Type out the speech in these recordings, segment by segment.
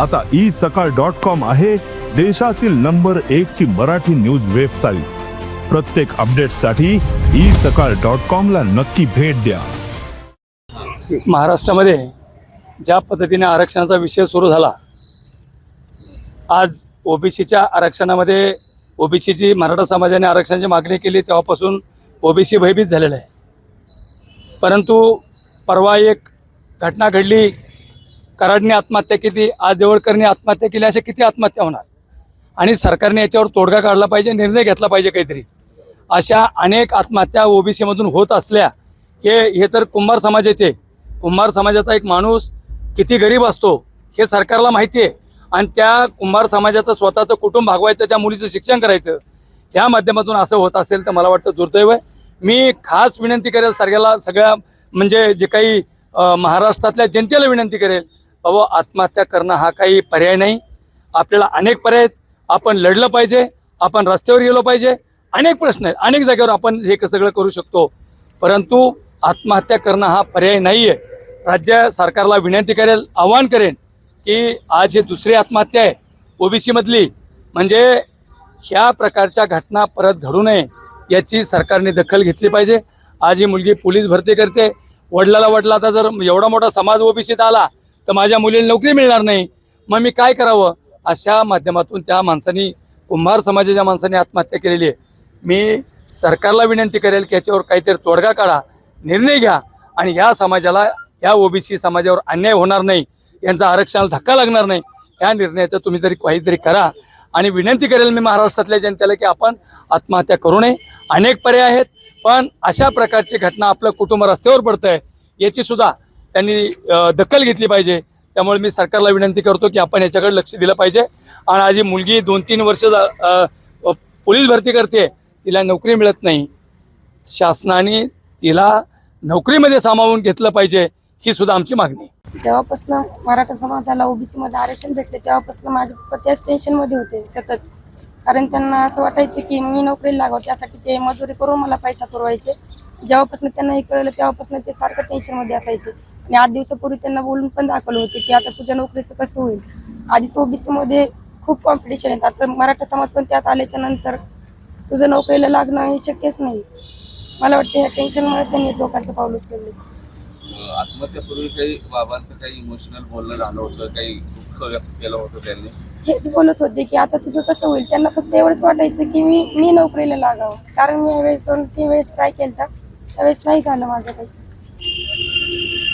आता ई सकाळ dot com आहे देशातील नंबर एक ची मराठी न्यूज वेबसाईट. प्रत्येक अपडेटसाठी ई सकाळ डॉट कॉमला नक्की भेट द्या. महाराष्ट्रामध्ये ज्या पद्धतीने आरक्षणाचा विषय सुरू झाला आज ओबीसीच्या आरक्षणामध्ये ओबीसीची मराठा समाजाने आरक्षणाची मागणी केली तेव्हापासून ओबीसी भयभीत झालेलं आहे. परंतु परवा एक घटना घडली कराडने आत्महत्या केली आज देवळकरने आत्महत्या केली अशा किती आत्महत्या होणार? आणि सरकारने याच्यावर तोडगा काढला पाहिजे निर्णय घेतला पाहिजे काहीतरी. अशा अनेक आत्महत्या ओबीसीमधून होत असल्या हे हे तर कुंभार समाजाचे. कुंभार समाजाचा एक माणूस किती गरीब असतो हे सरकारला माहिती आहे. आणि त्या कुंभार समाजाचं स्वतःचं कुटुंब भागवायचं त्या मुलीचं शिक्षण करायचं या माध्यमातून असं होत असेल तर मला वाटतं दुर्दैव आहे. मी खास विनंती करेल सगळ्याला सगळ्या म्हणजे जे काही महाराष्ट्रातल्या जनतेला विनंती करेल बाबा आत्महत्या करणं हा काही पर्याय नाही. आपल्याला अनेक पर्याय आहेत. आपण लढलं पाहिजे आपण रस्त्यावर गेलो पाहिजे. अनेक प्रश्न आहेत. अनेक जागेवर आपण हे सगळं करू शकतो. परंतु आत्महत्या करणं हा पर्याय नाही आहे राज्य सरकारला विनंती करेल आव्हान करेन की आज ही दुसरी आत्महत्या आहे. ओबीसीमधली म्हणजे ह्या प्रकारच्या घटना परत घडू नये याची सरकारने दखल घेतली पाहिजे. आज ही मुलगी पोलीस भरती करते. वडिलाला वडला आता जर एवढा मोठा समाज ओबीसीत आला तर माझ्या मुलीला नोकरी मिळणार नाही. मग मी काय करावं? अशा माध्यमातून त्या माणसानी कुंभार समाजाच्या माणसाने आत्महत्या केलेली आहे. मी सरकारला विनंती करेल की याच्यावर काहीतरी तोडगा काढा निर्णय घ्या आणि या समाजाला या ओबीसी समाजावर अन्याय होणार नाही. यांचा आरक्षणाला धक्का लागणार नाही. या निर्णयाचं तुम्ही तरी काहीतरी करा. आणि विनंती करेल मी महाराष्ट्रातल्या जनतेला की आपण आत्महत्या करू नये. अनेक पर्याय आहेत पण अशा प्रकारची घटना आपलं कुटुंब रस्त्यावर पडतं आहे याची सुद्धा त्यांनी दखल घेतली पाहिजे. त्यामुळे मी सरकारला विनंती करतो की आपण याच्याकडे लक्ष दिलं पाहिजे. आणि आज ही मुलगी दोन तीन वर्ष पोलीस भरती करते. तिला नोकरी मिळत नाही. शासनाने तिला नोकरीमध्ये सामावून घेतलं पाहिजे ही सुद्धा आमची मागणी जेव्हापासून मराठा समाजाला ओबीसी मध्ये आरक्षण भेटले तेव्हापासून माझे पप्पा त्याच टेन्शनमध्ये होते सतत. कारण त्यांना असं वाटायचं की मी नोकरीला लागावं त्यासाठी ते मजुरी करून मला पैसा पुरवायचे. जेव्हापासून त्यांना हे कळलं तेव्हापासून ते सारखं टेन्शनमध्ये असायचे. आणि आठ दिवसापूर्वी त्यांना बोलून पण दाखवलं होतं की आता तुझ्या नोकरीचं कसं होईल. आधीच ओबीसी मध्ये खूप कॉम्पिटिशन आहे आता मराठा समाज पण त्यात आल्याच्यानंतर तुझं नोकरीला लागणं हे शक्यच नाही. मला वाटतं ह्या टेन्शनमुळे त्यांनी लोकांचं पाऊल उचललं. आत्महत्यापूर्वी काही बाबांचं काही इमोशनल बोलणं झालं होतं काही दुःख व्यक्त केलं होतं त्यांनी? हेच बोलत होते की आता तुझं कसं होईल? त्यांना फक्त एवढंच वाटायचं की मी मी नोकरीला लागावं. कारण मी यावेळेस दोन तीन वेळेस ट्राय केला त्यावेळेस नाही झालं माझं काही.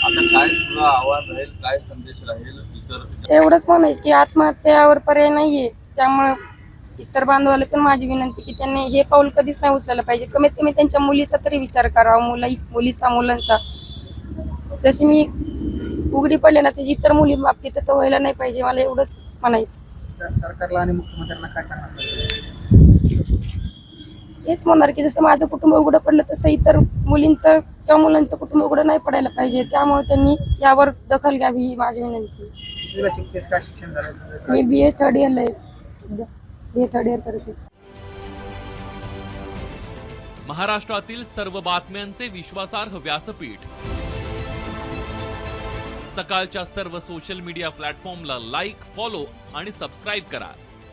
आता काय तुझा आवाज राहील काय संदेश राहील इतर एवढंच म्हणायचं की आत्महत्यावर पर्याय नाहीये. त्यामुळं इतर बांधवाला पण माझी विनंती की त्यांनी हे पाऊल कधीच नाही उचलायला पाहिजे. कमीत कमी त्यांच्या मुलीचा तरी विचार करावा मुला मुलीचा मुलांचा. जशी मी उघडी पडले ना तशी इतर मुली बाबतीत तसं व्हायला नाही पाहिजे. मला एवढंच म्हणायचं. सरकारला आणि मुख्यमंत्र्यांना काय सांगणार? हेच म्हणणार की जसं माझं कुटुंब उघडं पडलं तसं इतर मुलींचं किंवा मुलांचं कुटुंब उघडं नाही पडायला पाहिजे. त्यामुळे त्यांनी यावर दखल घ्यावी ही माझी विनंती तुला शिकतेस काय शिक्षण झालं? मी बी ए थर्ड इयरला आहे सध्या. बी ए थर्ड इयर करते. महाराष्ट्रातील सर्व बातम्यांचे विश्वासार्ह व्यासपीठ. सकाळच्या सर्व सोशल मीडिया प्लॅटफॉर्मला लाईक फॉलो आणि सबस्क्राईब करा.